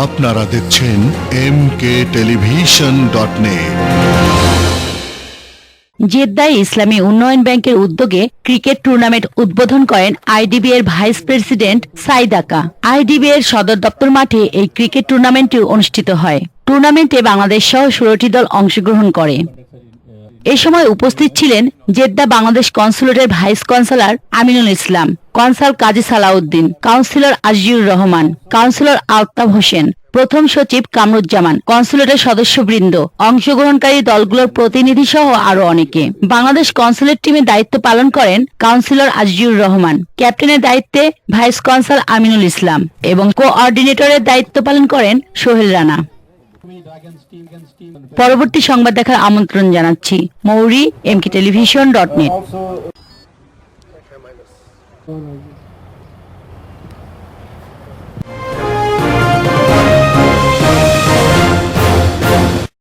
আপনারা দেখছেন M K television dot জেদ্দায় ইসলামী উন্নয়ন ব্যাংকের উদ্যোগে ক্রিকেট টুর্নামেন্ট উদ্বোধন করেন আইডিবি এর ভাইস প্রেসিডেন্ট সাইদাকা আইডিবি এর সদর দপ্তর মাঠে এই ক্রিকেট টুর্নামেন্টটি অনুষ্ঠিত হয়। টুর্নামেন্টে বাংলাদেশ সহ ষোলোটি দল অংশগ্রহণ করে। এ সময় উপস্থিত ছিলেন Jeddah Bangladesh কনসুলেটের vice consular Aminul Islam, consul Kazi Salauddin, councillor Aziur Rahman, councillor Altaf Hossain, প্রথম সচিব কামরুজ্জামান, কনসুলেটের সদস্যবৃন্দ, অংশগ্রহণকারী দলগুলোর প্রতিনিধি সহ আরও অনেকে। বাংলাদেশ কনসুলেট টিমে দায়িত্ব পালন করেন কাউন্সিলর আজিউর রহমান, ক্যাপ্টেনের দায়িত্বে ভাইস কনসাল আমিনুল ইসলাম এবং কোঅর্ডিনেটরের দায়িত্ব পালন করেন সোহেল রানা। পরবর্তী সংবাদ দেখার আমন্ত্রণ জানাচ্ছি। মৌরি এমকে টেলিভিশন ডট নেট